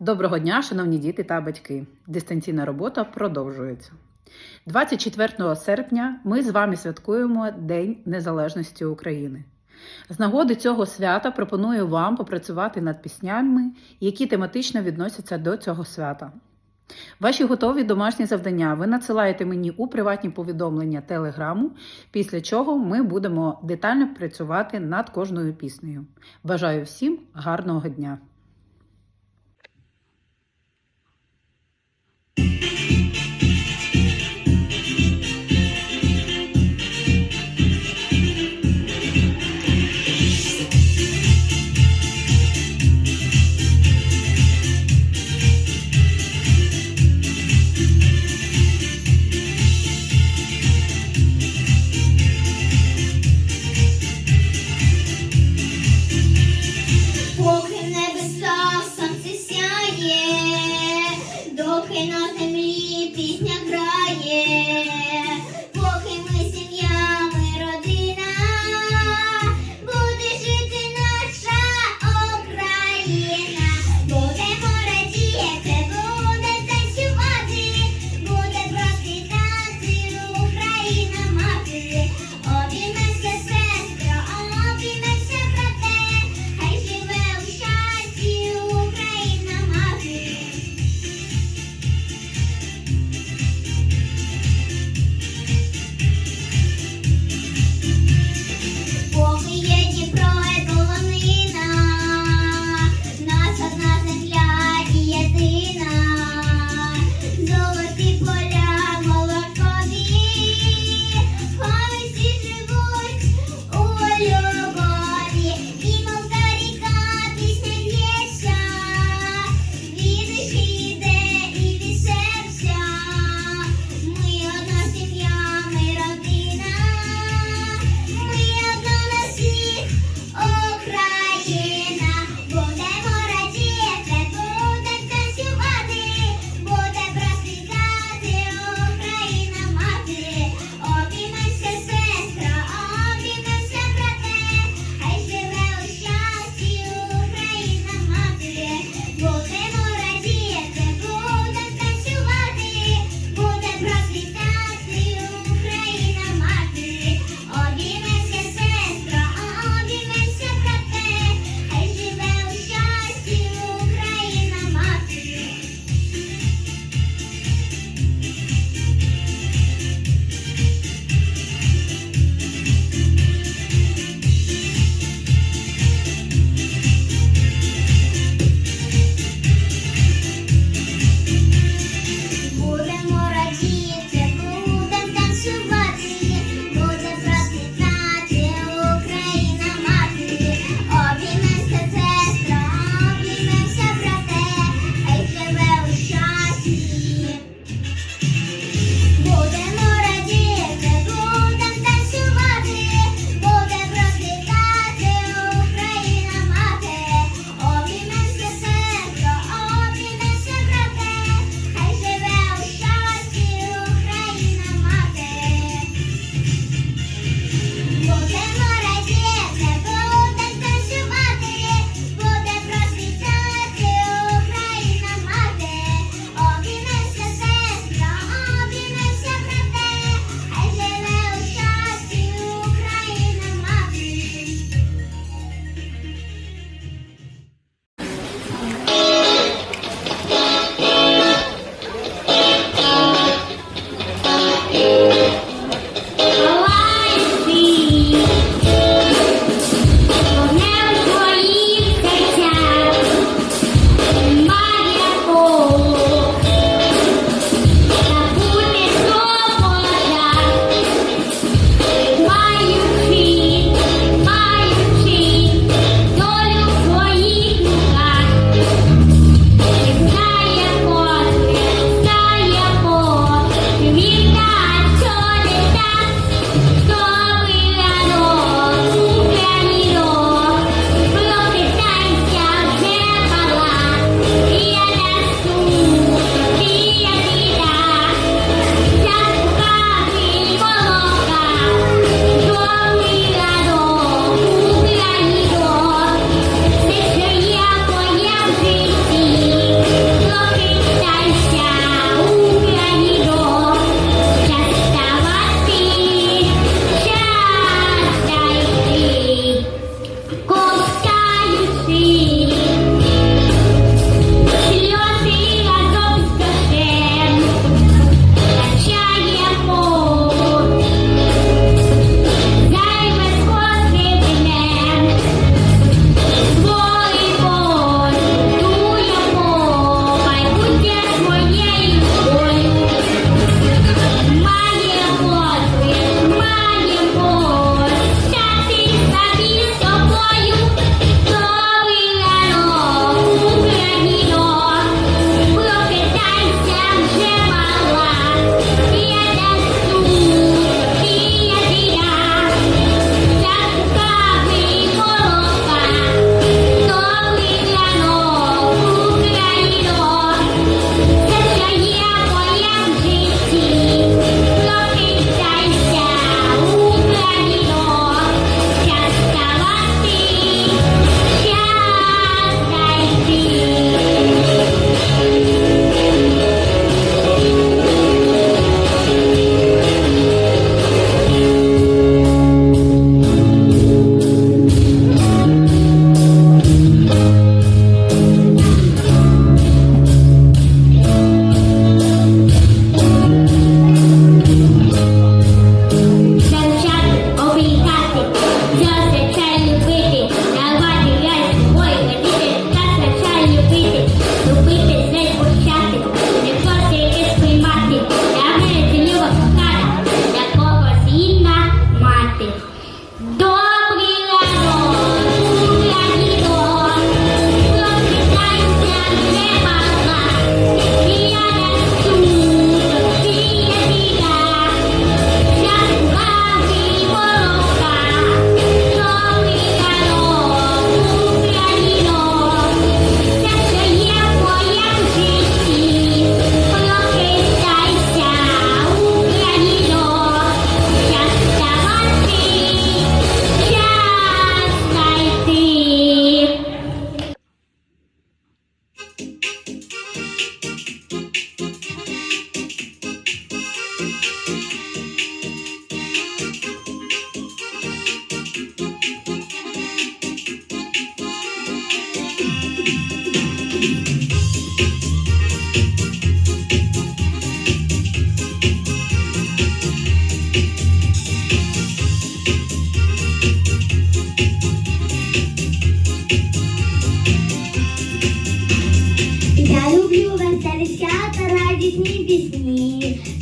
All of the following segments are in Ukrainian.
Доброго дня, шановні діти та батьки. Дистанційна робота продовжується. 24 серпня ми з вами святкуємо День Незалежності України. З нагоди цього свята пропоную вам попрацювати над піснями, які тематично відносяться до цього свята. Ваші готові домашні завдання ви надсилаєте мені у приватні повідомлення телеграму, після чого ми будемо детально працювати над кожною піснею. Бажаю всім гарного дня!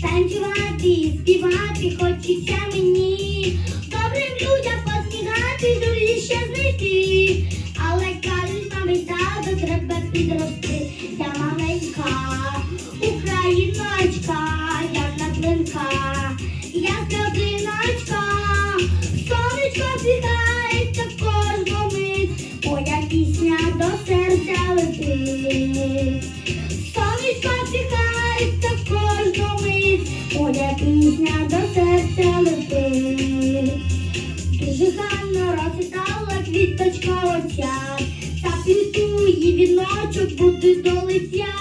Танцювати співати хочеться мені. Пісня до серця летить. Дуже гарно розцвітала квіточка оця, та підує віночок буде до лиця.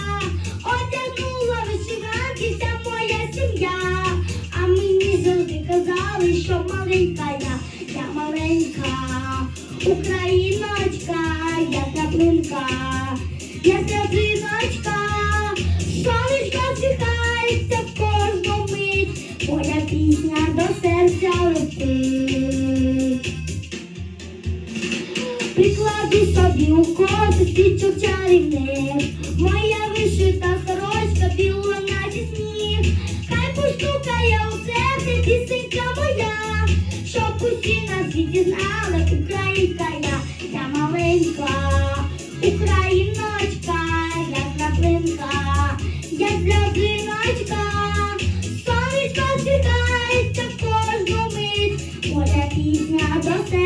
Одягнула вишиванки вся моя сім'я, а мені завжди казали, що маленька я, я маленька, україночка, я краплинка, я сльозиночка, сонечко всіхається моя пісня до серця летить. Прикладу собі у коси свічок чарівних, моя вишита сорочка біла наче сніг, хай постукає у серці пісенька моя, щоб усі на світі знали, українка я, я маленька, україночка, Okay.